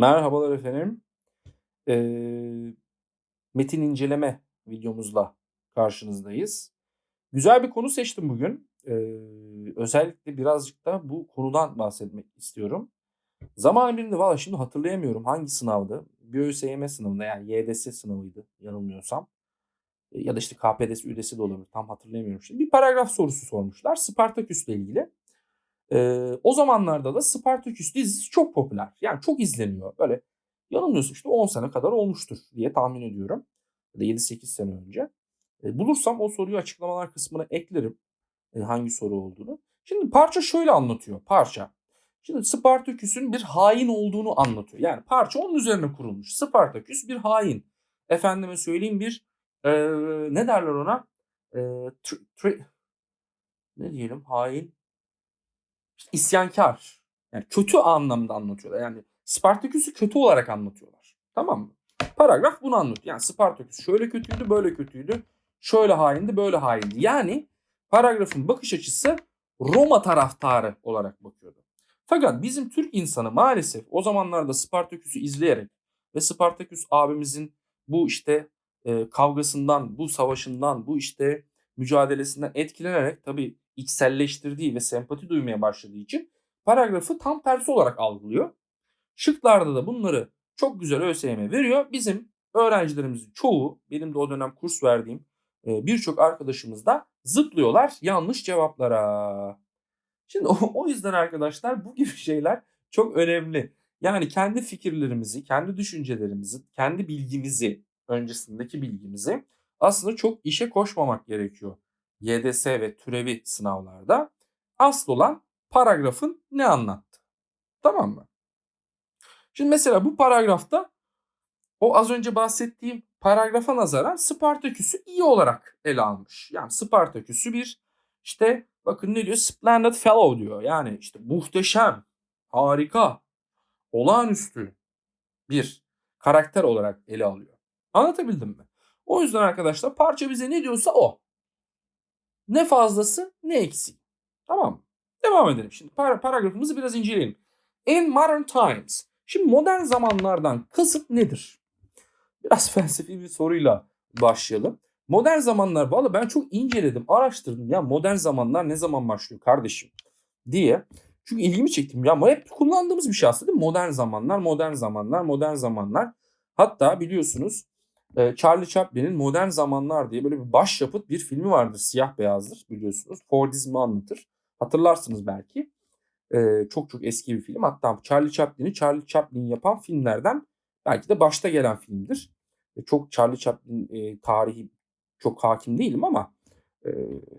Merhabalar efendim. Eee, metin inceleme videomuzla karşınızdayız. Güzel bir konu seçtim bugün. Eee, özellikle birazcık da bu konudan bahsetmek istiyorum. Zamanı birinde valla şimdi hatırlayamıyorum hangi sınavdı. Bir ÖSYM sınavında yani YDS sınavıydı yanılmıyorsam. E, Ya da işte KPDS, ÜDS de olabilir tam hatırlayamıyorum şimdi. Bir paragraf sorusu sormuşlar Spartaküs'le ilgili. Ee, o zamanlarda da Spartaküs dizisi çok popüler. Yani çok izleniyor. Böyle yanılmıyorsam işte 10 sene kadar olmuştur diye tahmin ediyorum. Ya da 7-8 sene önce. E, bulursam o soruyu açıklamalar kısmına eklerim. E, hangi soru olduğunu. Şimdi parça şöyle anlatıyor. Parça. Şimdi Spartaküs'ün bir hain olduğunu anlatıyor. Yani parça onun üzerine kurulmuş. Spartaküs bir hain. Efendime söyleyeyim bir e, ne derler ona? E, tr- tr- ne diyelim hain isyankar. Yani kötü anlamda anlatıyorlar. Yani Spartaküs'ü kötü olarak anlatıyorlar. Tamam mı? Paragraf bunu anlatıyor. Yani Spartaküs şöyle kötüydü, böyle kötüydü. Şöyle haindi, böyle haindi. Yani paragrafın bakış açısı Roma taraftarı olarak bakıyordu. Fakat bizim Türk insanı maalesef o zamanlarda Spartaküs'ü izleyerek ve Spartaküs abimizin bu işte e, kavgasından, bu savaşından, bu işte mücadelesinden etkilenerek tabii içselleştirdiği ve sempati duymaya başladığı için paragrafı tam tersi olarak algılıyor. Şıklarda da bunları çok güzel ÖSYM veriyor. Bizim öğrencilerimizin çoğu, benim de o dönem kurs verdiğim birçok arkadaşımız da zıplıyorlar yanlış cevaplara. Şimdi o yüzden arkadaşlar bu gibi şeyler çok önemli. Yani kendi fikirlerimizi, kendi düşüncelerimizi, kendi bilgimizi, öncesindeki bilgimizi aslında çok işe koşmamak gerekiyor. YDS ve türevi sınavlarda asıl olan paragrafın ne anlattı. Tamam mı? Şimdi mesela bu paragrafta o az önce bahsettiğim paragrafa nazaran Spartaküs'ü iyi olarak ele almış. Yani Spartaküs'ü bir işte bakın ne diyor? Splendid fellow diyor. Yani işte muhteşem, harika, olağanüstü bir karakter olarak ele alıyor. Anlatabildim mi? O yüzden arkadaşlar parça bize ne diyorsa o. Ne fazlası ne eksiği. Tamam? Devam edelim şimdi. Par- paragrafımızı biraz inceleyelim. In modern times. Şimdi modern zamanlardan kasıt nedir? Biraz felsefi bir soruyla başlayalım. Modern zamanlar valla ben çok inceledim, araştırdım. Ya modern zamanlar ne zaman başlıyor kardeşim diye. Çünkü ilgimi çektim. Ya hep kullandığımız bir şey aslında değil mi? Modern zamanlar, modern zamanlar, modern zamanlar. Hatta biliyorsunuz e, Charlie Chaplin'in Modern Zamanlar diye böyle bir başyapıt bir filmi vardır. Siyah beyazdır biliyorsunuz. Fordizmi anlatır. Hatırlarsınız belki. E, çok çok eski bir film. Hatta Charlie Chaplin'i Charlie Chaplin yapan filmlerden belki de başta gelen filmdir. E, çok Charlie Chaplin e, tarihi çok hakim değilim ama e,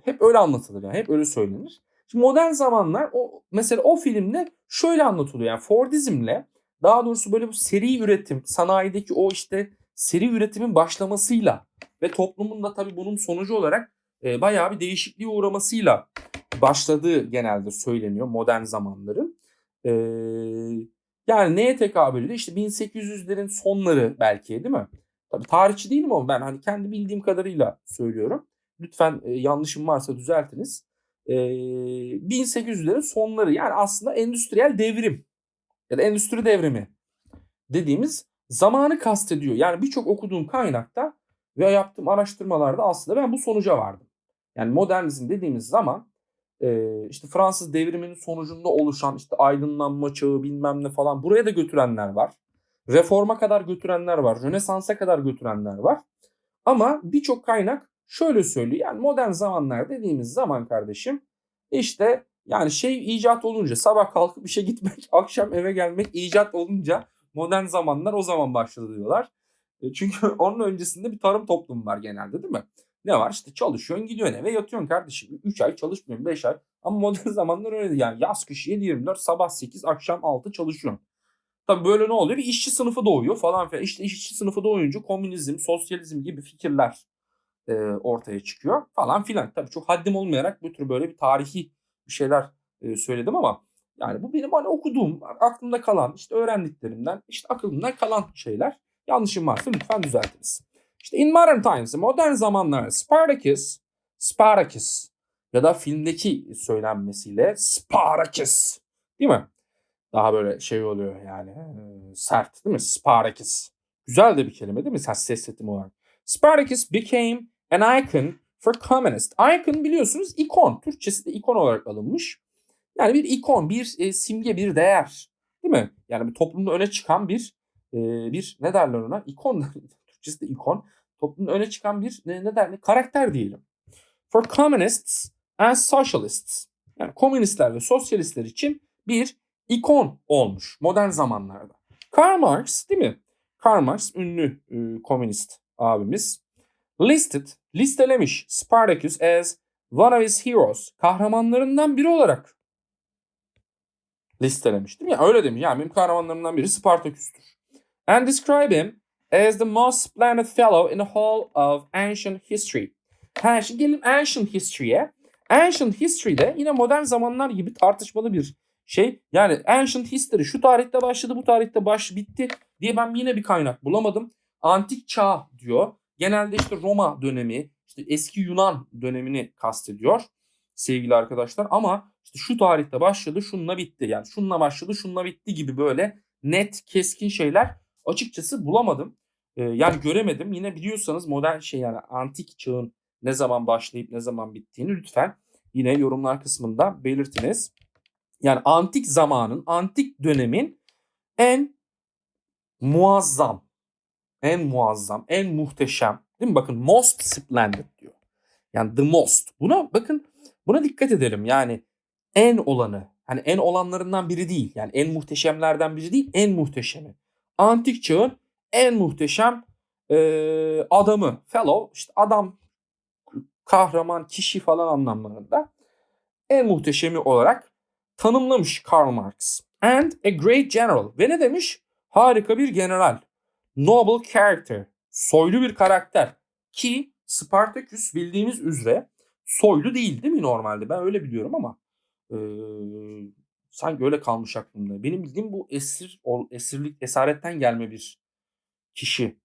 hep öyle anlatılır yani. Hep öyle söylenir. Şimdi modern zamanlar o mesela o filmde şöyle anlatılıyor. Yani Fordizmle daha doğrusu böyle bu seri üretim, sanayideki o işte seri üretimin başlamasıyla ve toplumun da tabii bunun sonucu olarak e, bayağı bir değişikliğe uğramasıyla başladığı genelde söyleniyor modern zamanların. E, yani neye tekabül ediyor? İşte 1800'lerin sonları belki değil mi? Tabii tarihçi değilim ama ben hani kendi bildiğim kadarıyla söylüyorum. Lütfen e, yanlışım varsa düzeltiniz. E, 1800'lerin sonları yani aslında endüstriyel devrim ya da endüstri devrimi dediğimiz zamanı kastediyor. Yani birçok okuduğum kaynakta ve yaptığım araştırmalarda aslında ben bu sonuca vardım. Yani modernizm dediğimiz zaman işte Fransız devriminin sonucunda oluşan işte aydınlanma çağı bilmem ne falan buraya da götürenler var. Reforma kadar götürenler var. Rönesansa kadar götürenler var. Ama birçok kaynak şöyle söylüyor. Yani modern zamanlar dediğimiz zaman kardeşim işte yani şey icat olunca sabah kalkıp işe gitmek, akşam eve gelmek icat olunca modern zamanlar o zaman başladı diyorlar. E, çünkü onun öncesinde bir tarım toplumu var genelde değil mi? Ne var? İşte çalışıyorsun gidiyorsun eve yatıyorsun kardeşim. 3 ay çalışmıyorsun 5 ay. Ama modern zamanlar öyle yani yaz kış 7-24 sabah 8 akşam 6 çalışıyorsun. Tabii böyle ne oluyor? Bir işçi sınıfı doğuyor falan filan. İşte işçi sınıfı doğunca komünizm, sosyalizm gibi fikirler e, ortaya çıkıyor falan filan. Tabii çok haddim olmayarak bu tür böyle bir tarihi bir şeyler e, söyledim ama yani bu benim hani okuduğum, aklımda kalan, işte öğrendiklerimden, işte aklımdan kalan şeyler. Yanlışım varsa lütfen düzeltiniz. İşte in modern times, modern zamanlar Spartacus, Spartacus ya da filmdeki söylenmesiyle Spartacus değil mi? Daha böyle şey oluyor yani sert değil mi? Spartacus. Güzel de bir kelime değil mi? Ses ses setimi olarak. Spartacus became an icon for communist. Icon biliyorsunuz ikon. Türkçesi de ikon olarak alınmış. Yani bir ikon, bir e, simge, bir değer. Değil mi? Yani bir toplumda öne çıkan bir e, bir ne derler ona? İkon. Türkçesi de ikon. Toplumda öne çıkan bir ne, ne derler? Karakter diyelim. For communists and socialists. Yani komünistler ve sosyalistler için bir ikon olmuş modern zamanlarda. Karl Marx değil mi? Karl Marx ünlü e, komünist abimiz. Listed, listelemiş Spartacus as one of his heroes. Kahramanlarından biri olarak listelemiş değil mi? Yani öyle demiş. Yani benim kahramanlarımdan biri Spartaküs'tür. And describe him as the most splendid fellow in the whole of ancient history. Ha, şimdi gelelim ancient history'e. Ancient history'de yine modern zamanlar gibi tartışmalı bir şey. Yani ancient history şu tarihte başladı bu tarihte baş bitti diye ben yine bir kaynak bulamadım. Antik çağ diyor. Genelde işte Roma dönemi, işte eski Yunan dönemini kastediyor sevgili arkadaşlar. Ama işte şu tarihte başladı, şununla bitti. Yani şununla başladı, şununla bitti gibi böyle net, keskin şeyler açıkçası bulamadım. Ee, yani göremedim. Yine biliyorsanız modern şey yani antik çağın ne zaman başlayıp ne zaman bittiğini lütfen yine yorumlar kısmında belirtiniz. Yani antik zamanın, antik dönemin en muazzam, en muazzam, en muhteşem, değil mi? Bakın most splendid diyor. Yani the most. Buna bakın, buna dikkat edelim. Yani en olanı, hani en olanlarından biri değil. Yani en muhteşemlerden biri değil, en muhteşemi. Antik çağın en muhteşem e, adamı, fellow, işte adam, kahraman, kişi falan anlamlarında en muhteşemi olarak tanımlamış Karl Marx. And a great general. Ve ne demiş? Harika bir general. Noble character. Soylu bir karakter. Ki Spartacus bildiğimiz üzere soylu değil değil mi normalde? Ben öyle biliyorum ama e, sanki öyle kalmış aklımda. Benim bildiğim bu esir esirlik esaretten gelme bir kişi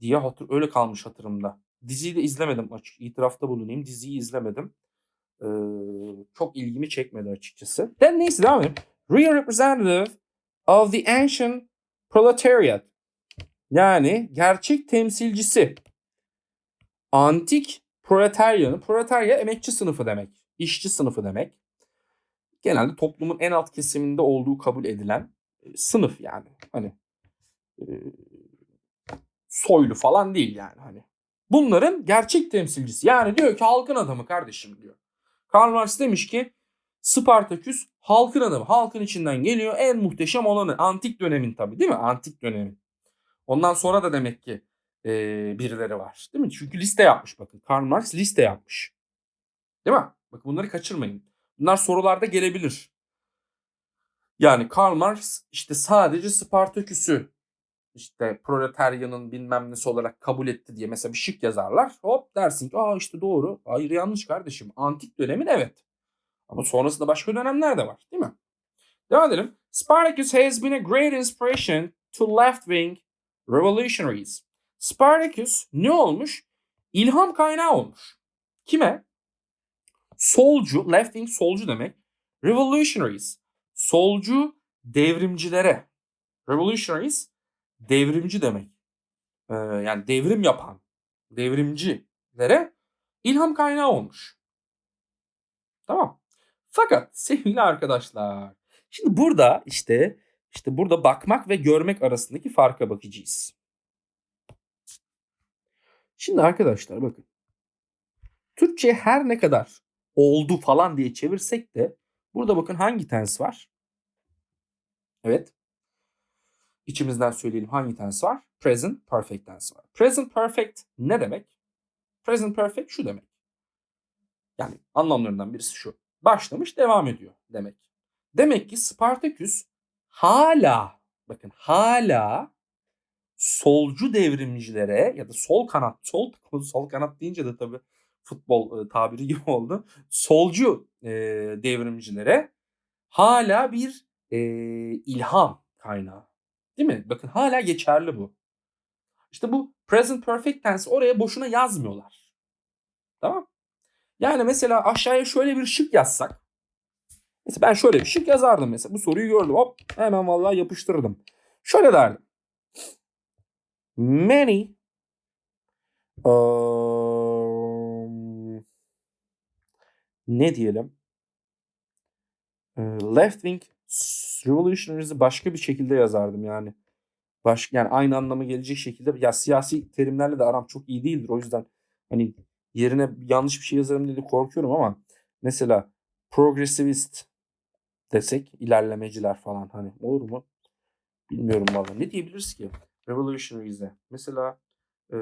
diye hatır, öyle kalmış hatırımda. Diziyi de izlemedim açık. İtirafta bulunayım. Diziyi izlemedim. Ee, çok ilgimi çekmedi açıkçası. Then neyse devam edelim. Real representative of the ancient proletariat. Yani gerçek temsilcisi. Antik proletaryanın, proletarya emekçi sınıfı demek. işçi sınıfı demek. Genelde toplumun en alt kesiminde olduğu kabul edilen e, sınıf yani. Hani e, soylu falan değil yani hani. Bunların gerçek temsilcisi. Yani diyor ki halkın adamı kardeşim diyor. Karl Marx demiş ki Spartaküs halkın adamı. Halkın içinden geliyor. En muhteşem olanı. Antik dönemin tabii değil mi? Antik dönemin. Ondan sonra da demek ki e, birileri var. Değil mi? Çünkü liste yapmış bakın. Karl Marx liste yapmış. Değil mi? Bakın bunları kaçırmayın. Bunlar sorularda gelebilir. Yani Karl Marx işte sadece Spartaküs'ü işte proletaryanın bilmem nesi olarak kabul etti diye mesela bir şık yazarlar. Hop dersin ki aa işte doğru. Hayır yanlış kardeşim. Antik dönemin evet. Ama sonrasında başka dönemler de var değil mi? Devam edelim. Spartacus has been a great inspiration to left-wing revolutionaries. Spartacus ne olmuş? İlham kaynağı olmuş. Kime? Solcu, left-wing solcu demek. Revolutionaries. Solcu devrimcilere. Revolutionaries devrimci demek. Ee, yani devrim yapan devrimcilere ilham kaynağı olmuş. Tamam. Fakat sevgili arkadaşlar şimdi burada işte işte burada bakmak ve görmek arasındaki farka bakacağız. Şimdi arkadaşlar bakın. Türkçe her ne kadar oldu falan diye çevirsek de burada bakın hangi tens var? Evet. İçimizden söyleyelim hangi tense var? Present perfect tense var. Present perfect ne demek? Present perfect şu demek. Yani anlamlarından birisi şu. Başlamış devam ediyor demek. Demek ki Spartaküs hala bakın hala solcu devrimcilere ya da sol kanat sol sol kanat deyince de tabii futbol e, tabiri gibi oldu. Solcu e, devrimcilere hala bir e, ilham kaynağı. Değil mi? Bakın hala geçerli bu. İşte bu present perfect tense oraya boşuna yazmıyorlar. Tamam? Yani mesela aşağıya şöyle bir şık yazsak. Mesela ben şöyle bir şık yazardım mesela. Bu soruyu gördüm. Hop hemen vallahi yapıştırdım. Şöyle derdim. Many um, ne diyelim? Left wing revolutionies'i başka bir şekilde yazardım yani. Baş, yani aynı anlama gelecek şekilde. Ya siyasi terimlerle de aram çok iyi değildir. O yüzden hani yerine yanlış bir şey yazarım diye korkuyorum ama mesela progressivist desek ilerlemeciler falan hani olur mu? Bilmiyorum valla. Ne diyebiliriz ki? Revolutionies'e. Mesela e,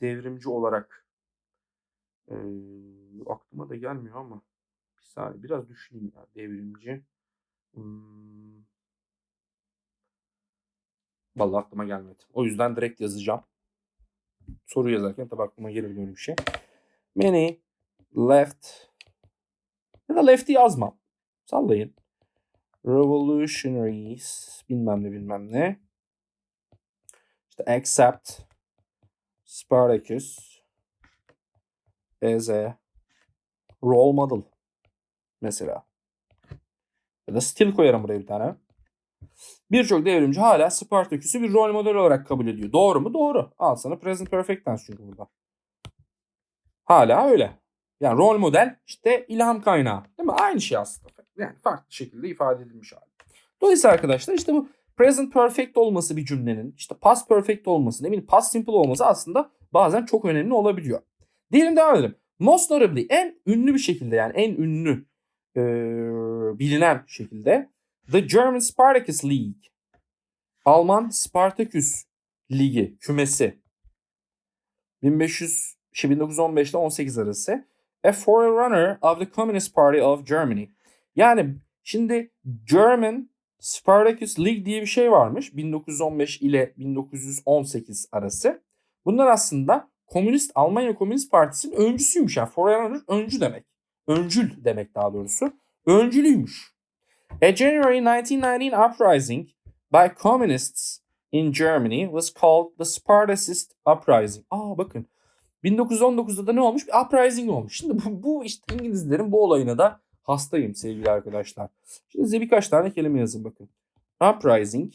devrimci olarak e, aklıma da gelmiyor ama bir saniye biraz düşüneyim ya devrimci. Hmm. Vallahi aklıma gelmedi. O yüzden direkt yazacağım. Soru yazarken tabii aklıma gelir böyle bir şey. Many left ya da lefty yazmam. Sallayın. Revolutionaries bilmem ne bilmem ne. İşte accept Spartacus as a role model mesela. Ya da still koyarım buraya bir tane. Birçok devrimci hala Spartacus'u bir rol model olarak kabul ediyor. Doğru mu? Doğru. Al sana present perfect tense çünkü burada. Hala öyle. Yani rol model işte ilham kaynağı. Değil mi? Aynı şey aslında. Yani farklı şekilde ifade edilmiş hali. Dolayısıyla arkadaşlar işte bu present perfect olması bir cümlenin işte past perfect olması ne bileyim past simple olması aslında bazen çok önemli olabiliyor. Diyelim devam edelim. Most notably en ünlü bir şekilde yani en ünlü e, bilinen şekilde The German Spartacus League Alman Spartaküs Ligi kümesi 1500 1915 ile 18 arası A forerunner of the Communist Party of Germany. Yani şimdi German Spartacus League diye bir şey varmış 1915 ile 1918 arası. Bunlar aslında Komünist Almanya Komünist Partisi'nin öncüsüymüş. Yani forerunner öncü demek. Öncül demek daha doğrusu. Öncülüymüş. A January 1919 uprising by communists in Germany was called the Spartacist Uprising. Aa bakın 1919'da da ne olmuş? Bir uprising olmuş. Şimdi bu, bu işte İngilizlerin bu olayına da hastayım sevgili arkadaşlar. Şimdi size birkaç tane kelime yazın bakın. Uprising,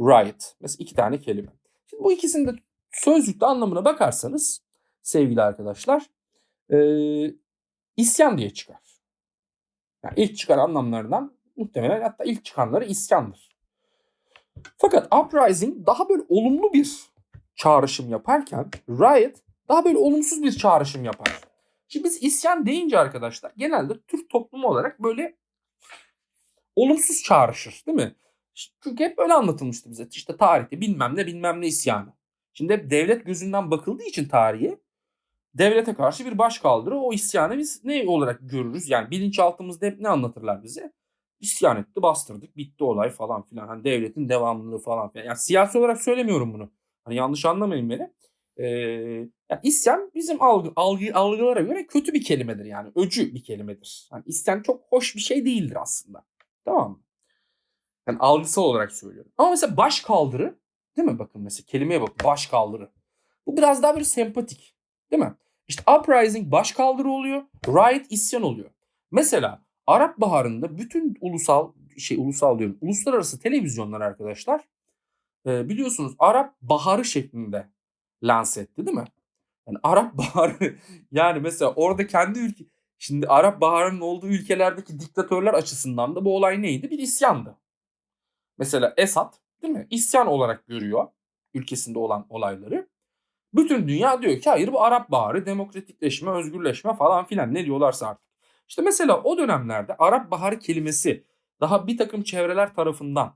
riot. Mesela iki tane kelime. Şimdi bu ikisinin de sözlükte anlamına bakarsanız sevgili arkadaşlar e, isyan diye çıkar. Yani ilk çıkan anlamlarından muhtemelen hatta ilk çıkanları isyandır. Fakat uprising daha böyle olumlu bir çağrışım yaparken riot daha böyle olumsuz bir çağrışım yapar. Şimdi biz isyan deyince arkadaşlar genelde Türk toplumu olarak böyle olumsuz çağrışır değil mi? Çünkü hep böyle anlatılmıştı bize. İşte tarihte bilmem ne bilmem ne isyanı. Şimdi hep devlet gözünden bakıldığı için tarihe devlete karşı bir baş kaldırı o isyanı biz ne olarak görürüz? Yani bilinçaltımızda hep ne anlatırlar bize? İsyan etti bastırdık bitti olay falan filan. Hani devletin devamlılığı falan filan. Yani siyasi olarak söylemiyorum bunu. Hani yanlış anlamayın beni. Ee, yani isyan bizim algı, algı, algılara göre kötü bir kelimedir yani. Öcü bir kelimedir. Yani isyan çok hoş bir şey değildir aslında. Tamam mı? Yani algısal olarak söylüyorum. Ama mesela baş kaldırı değil mi? Bakın mesela kelimeye bak baş kaldırı. Bu biraz daha böyle sempatik. Değil mi? İşte uprising baş kaldırı oluyor. Riot isyan oluyor. Mesela Arap Baharı'nda bütün ulusal şey ulusal diyorum. Uluslararası televizyonlar arkadaşlar e, biliyorsunuz Arap Baharı şeklinde lanse etti değil mi? Yani Arap Baharı yani mesela orada kendi ülke şimdi Arap Baharı'nın olduğu ülkelerdeki diktatörler açısından da bu olay neydi? Bir isyandı. Mesela Esad değil mi? İsyan olarak görüyor ülkesinde olan olayları. Bütün dünya diyor ki hayır bu Arap Baharı, demokratikleşme, özgürleşme falan filan ne diyorlarsa artık. İşte mesela o dönemlerde Arap Baharı kelimesi daha bir takım çevreler tarafından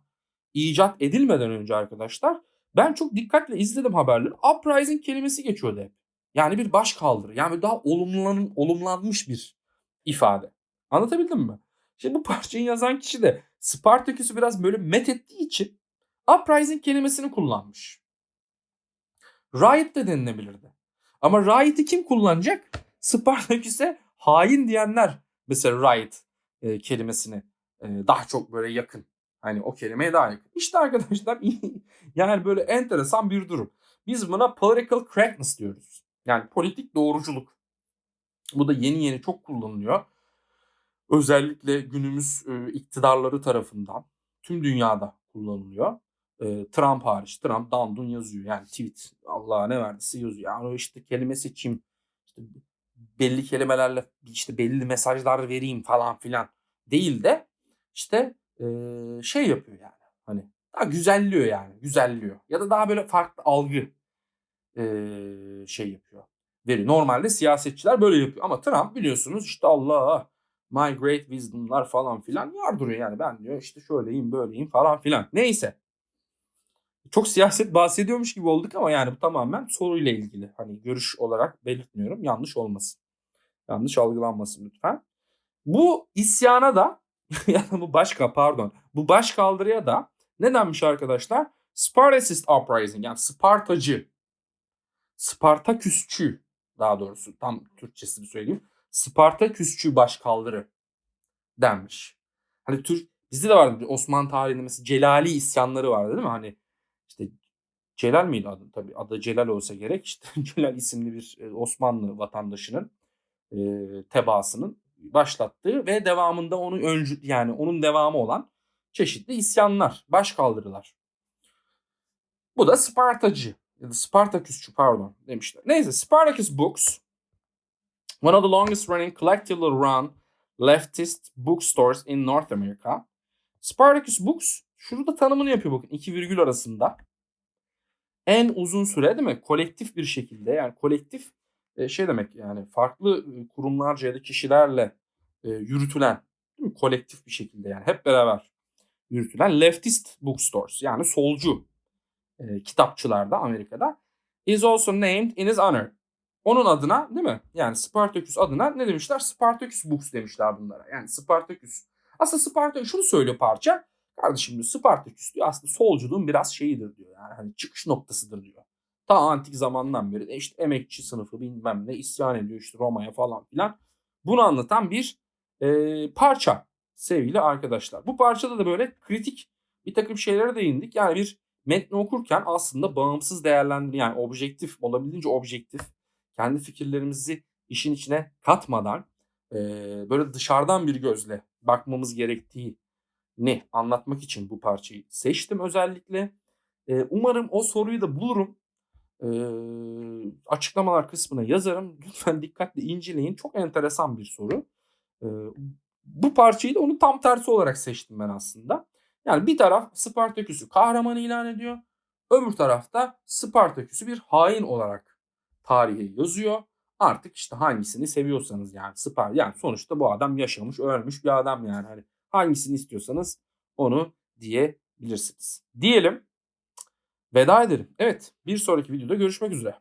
icat edilmeden önce arkadaşlar ben çok dikkatle izledim haberleri. Uprising kelimesi geçiyordu hep. Yani bir baş kaldırı. Yani daha olumlan, olumlanmış bir ifade. Anlatabildim mi? Şimdi bu parçayı yazan kişi de Spartaküs'ü biraz böyle met ettiği için uprising kelimesini kullanmış. Riot de denilebilirdi. Ama riot'ı kim kullanacak? Spartaküs'e hain diyenler mesela riot e, kelimesini e, daha çok böyle yakın. Hani o kelimeye daha yakın. İşte arkadaşlar yani böyle enteresan bir durum. Biz buna political correctness diyoruz. Yani politik doğruculuk. Bu da yeni yeni çok kullanılıyor. özellikle günümüz e, iktidarları tarafından tüm dünyada kullanılıyor. E, Trump hariç. Trump dandun yazıyor. Yani tweet Allah'a ne verdiyse yazıyor. Yani o işte kelime seçeyim. işte belli kelimelerle işte belli mesajlar vereyim falan filan değil de işte e, şey yapıyor yani. Hani daha güzelliyor yani. Güzelliyor. Ya da daha böyle farklı algı e, şey yapıyor. Veri. Normalde siyasetçiler böyle yapıyor. Ama Trump biliyorsunuz işte Allah my great wisdom'lar falan filan yardırıyor yani. Ben diyor işte şöyleyim böyleyim falan filan. Neyse. Çok siyaset bahsediyormuş gibi olduk ama yani bu tamamen soruyla ilgili. Hani görüş olarak belirtmiyorum. Yanlış olmasın. Yanlış algılanmasın lütfen. Bu isyana da yani bu başka pardon. Bu baş kaldırıya da ne denmiş arkadaşlar? Spartacist uprising yani Spartacı. Spartaküsçü daha doğrusu tam Türkçesini söyleyeyim. Spartaküsçü başkaldırı denmiş. Hani Türk bizde de vardı Osmanlı tarihinde mesela Celali isyanları vardı değil mi? Hani işte Celal miydi adı? Tabii adı Celal olsa gerek. İşte Celal isimli bir e, Osmanlı vatandaşının e, tebaasının başlattığı ve devamında onu öncü yani onun devamı olan çeşitli isyanlar, başkaldırılar. Bu da Spartacı ya da Spartaküsçü pardon demişler. Neyse Spartacus Books one of the longest running collectively run leftist bookstores in North America. Spartacus Books şurada tanımını yapıyor bakın iki virgül arasında. En uzun süre değil mi? Kolektif bir şekilde yani kolektif şey demek yani farklı kurumlarca ya da kişilerle yürütülen değil mi? kolektif bir şekilde yani hep beraber yürütülen leftist bookstores yani solcu e, kitapçılarda Amerika'da is also named in his honor. Onun adına değil mi? Yani Spartacus adına ne demişler? Spartacus Books demişler bunlara. Yani Spartacus. Aslında Spartacus şunu söylüyor parça. Kardeşim diyor Spartacus diyor aslında solculuğun biraz şeyidir diyor. Yani hani çıkış noktasıdır diyor. Ta antik zamandan beri işte emekçi sınıfı bilmem ne isyan ediyor işte Roma'ya falan filan. Bunu anlatan bir e, parça sevgili arkadaşlar. Bu parçada da böyle kritik bir takım şeylere değindik. Yani bir metni okurken aslında bağımsız değerlendir yani objektif olabildiğince objektif kendi fikirlerimizi işin içine katmadan e, böyle dışarıdan bir gözle bakmamız gerektiğini anlatmak için bu parçayı seçtim özellikle. E, umarım o soruyu da bulurum. E, açıklamalar kısmına yazarım. Lütfen dikkatle inceleyin. Çok enteresan bir soru. E, bu parçayı da onun tam tersi olarak seçtim ben aslında. Yani bir taraf Spartaküs'ü kahraman ilan ediyor. Öbür tarafta Spartaküs'ü bir hain olarak tarihe yazıyor. Artık işte hangisini seviyorsanız yani Spar yani sonuçta bu adam yaşamış, ölmüş bir adam yani hani hangisini istiyorsanız onu diyebilirsiniz. Diyelim. Veda edelim. Evet, bir sonraki videoda görüşmek üzere.